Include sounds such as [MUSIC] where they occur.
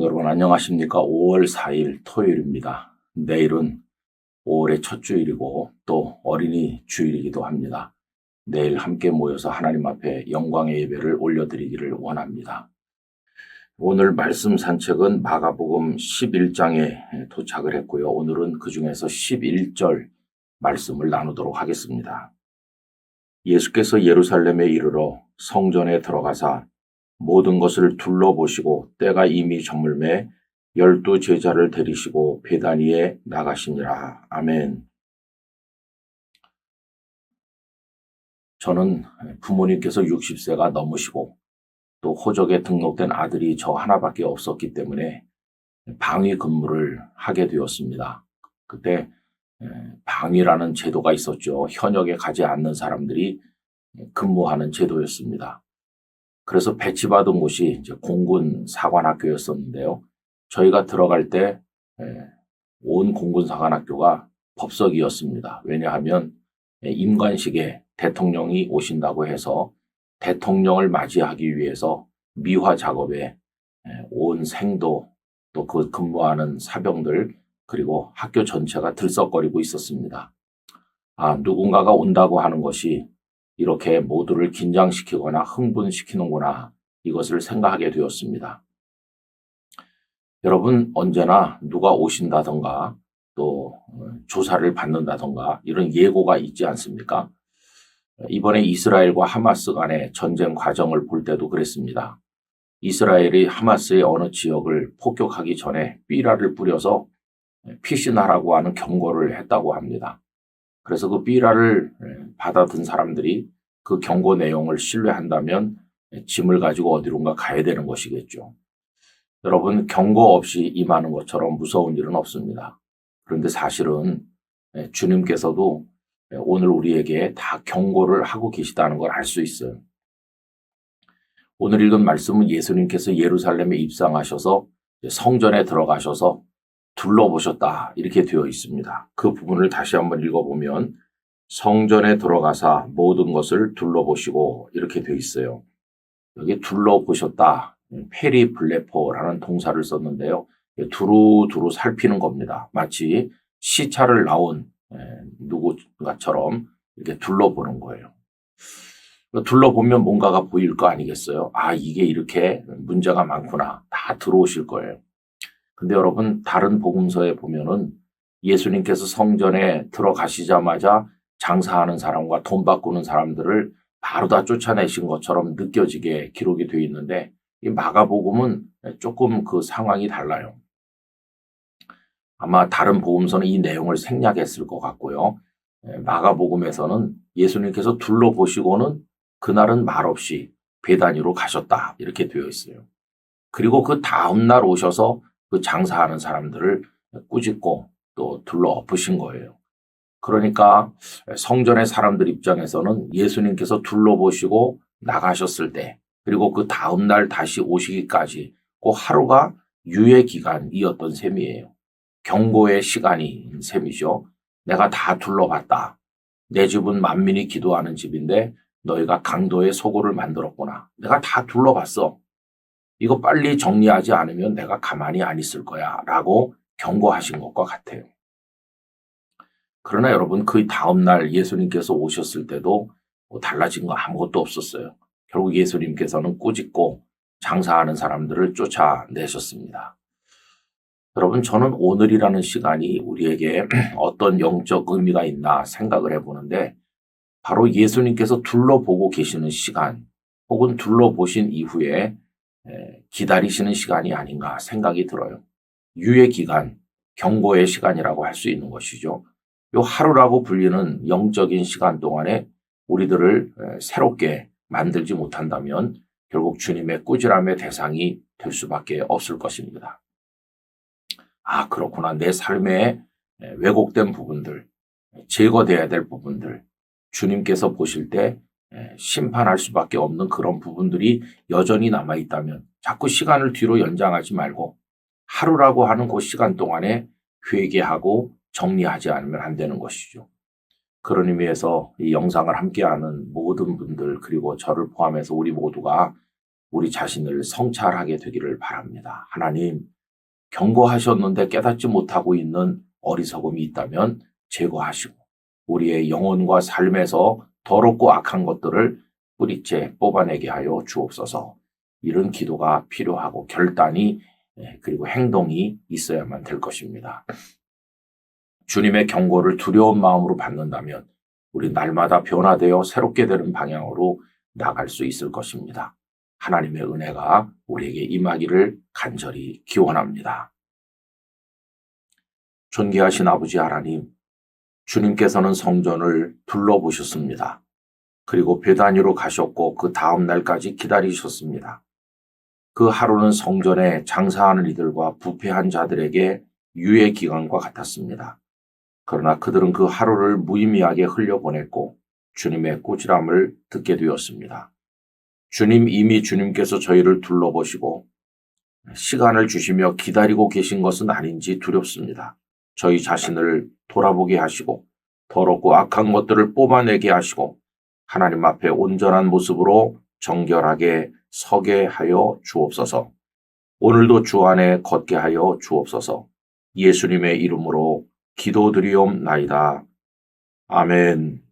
성도 여러분 안녕하십니까? 5월 4일 토요일입니다. 내일은 5월의 첫 주일이고 또 어린이 주일이기도 합니다. 내일 함께 모여서 하나님 앞에 영광의 예배를 올려드리기를 원합니다. 오늘 말씀 산책은 마가복음 11장에 도착을 했고요. 오늘은 그 중에서 11절 말씀을 나누도록 하겠습니다. 예수께서 예루살렘에 이르러 성전에 들어가사 모든 것을 둘러보시고 때가 이미 저물매 열두 제자를 데리시고 베다니에 나가시니라. 아멘. 저는 부모님께서 60세가 넘으시고 또 호적에 등록된 아들이 저 하나밖에 없었기 때문에 방위 근무를 하게 되었습니다. 그때 방위라는 제도가 있었죠. 현역에 가지 않는 사람들이 근무하는 제도였습니다. 그래서 배치받은 곳이 이제 공군 사관학교였었는데요. 저희가 들어갈 때 온 공군 사관학교가 법석이었습니다. 왜냐하면 임관식에 대통령이 오신다고 해서 대통령을 맞이하기 위해서 미화 작업에 온 생도 또 그 근무하는 사병들 그리고 학교 전체가 들썩거리고 있었습니다. 아, 누군가가 온다고 하는 것이 이렇게 모두를 긴장시키거나 흥분시키는구나 이것을 생각하게 되었습니다. 여러분 언제나 누가 오신다던가 또 어, 조사를 받는다던가 이런 예고가 있지 않습니까? 이번에 이스라엘과 하마스 간의 전쟁 과정을 볼 때도 그랬습니다. 이스라엘이 하마스의 어느 지역을 폭격하기 전에 삐라를 뿌려서 피신하라고 하는 경고를 했다고 합니다. 그래서 그 삐라를 받아든 사람들이 그 경고 내용을 신뢰한다면 짐을 가지고 어디론가 가야 되는 것이겠죠. 여러분, 경고 없이 임하는 것처럼 무서운 일은 없습니다. 그런데 사실은 주님께서도 오늘 우리에게 다 경고를 하고 계시다는 걸 알 수 있어요. 오늘 읽은 말씀은 예수님께서 예루살렘에 입상하셔서 성전에 들어가셔서 둘러보셨다. 이렇게 되어 있습니다. 그 부분을 다시 한번 읽어보면 성전에 들어가사 모든 것을 둘러보시고 이렇게 되어 있어요. 여기 둘러보셨다. 페리블레포라는 동사를 썼는데요. 두루두루 살피는 겁니다. 마치 시차를 나온 누구가처럼 이렇게 둘러보는 거예요. 둘러보면 뭔가가 보일 거 아니겠어요? 아, 이게 이렇게 문제가 많구나. 다 들어오실 거예요. 근데 여러분 다른 복음서에 보면은 예수님께서 성전에 들어가시자마자 장사하는 사람과 돈 바꾸는 사람들을 바로 다 쫓아내신 것처럼 느껴지게 기록이 되어 있는데 이 마가복음은 조금 그 상황이 달라요. 아마 다른 복음서는 이 내용을 생략했을 것 같고요. 예, 마가복음에서는 예수님께서 둘러보시고는 그날은 말없이 배단위로 가셨다 이렇게 되어 있어요. 그리고 그 다음 날 오셔서 그 장사하는 사람들을 꾸짖고 또 둘러 엎으신 거예요. 그러니까 성전의 사람들 입장에서는 예수님께서 둘러보시고 나가셨을 때 그리고 그 다음날 다시 오시기까지 그 하루가 유예 기간이었던 셈이에요. 경고의 시간인 셈이죠. 내가 다 둘러봤다. 내 집은 만민이 기도하는 집인데 너희가 강도의 소고를 만들었구나. 내가 다 둘러봤어. 이거 빨리 정리하지 않으면 내가 가만히 안 있을 거야. 라고 경고하신 것과 같아요. 그러나 여러분, 그 다음날 예수님께서 오셨을 때도 뭐 달라진 거 아무것도 없었어요. 결국 예수님께서는 꾸짖고 장사하는 사람들을 쫓아내셨습니다. 여러분, 저는 오늘이라는 시간이 우리에게 [CLEARS THROAT] 어떤 영적 의미가 있나 생각을 해보는데, 바로 예수님께서 둘러보고 계시는 시간, 혹은 둘러보신 이후에 기다리시는 시간이 아닌가 생각이 들어요. 유예 기간, 경고의 시간이라고 할 수 있는 것이죠. 요 하루라고 불리는 영적인 시간 동안에 우리들을 새롭게 만들지 못한다면 결국 주님의 꾸지람의 대상이 될 수밖에 없을 것입니다. 아, 그렇구나. 내 삶에 왜곡된 부분들, 제거돼야 될 부분들, 주님께서 보실 때 심판할 수밖에 없는 그런 부분들이 여전히 남아 있다면 자꾸 시간을 뒤로 연장하지 말고 하루라고 하는 그 시간 동안에 회개하고 정리하지 않으면 안 되는 것이죠. 그런 의미에서 이 영상을 함께하는 모든 분들 그리고 저를 포함해서 우리 모두가 우리 자신을 성찰하게 되기를 바랍니다. 하나님, 경고하셨는데 깨닫지 못하고 있는 어리석음이 있다면 제거하시고 우리의 영혼과 삶에서 더럽고 악한 것들을 뿌리째 뽑아내게 하여 주옵소서. 이런 기도가 필요하고 결단이 예, 그리고 행동이 있어야만 될 것입니다. 주님의 경고를 두려운 마음으로 받는다면 우리 날마다 변화되어 새롭게 되는 방향으로 나갈 수 있을 것입니다. 하나님의 은혜가 우리에게 임하기를 간절히 기원합니다. 존귀하신 아버지 하나님, 주님께서는 성전을 둘러보셨습니다. 그리고 배단위로 가셨고 그 다음 날까지 기다리셨습니다. 그 하루는 성전에 장사하는 이들과 부패한 자들에게 유예 기간과 같았습니다. 그러나 그들은 그 하루를 무의미하게 흘려보냈고 주님의 꾸지람을 듣게 되었습니다. 주님 이미 주님께서 저희를 둘러보시고 시간을 주시며 기다리고 계신 것은 아닌지 두렵습니다. 저희 자신을 돌아보게 하시고 더럽고 악한 것들을 뽑아내게 하시고 하나님 앞에 온전한 모습으로 정결하게 서게 하여 주옵소서. 오늘도 주 안에 걷게 하여 주옵소서. 예수님의 이름으로 기도드리옵나이다. 아멘.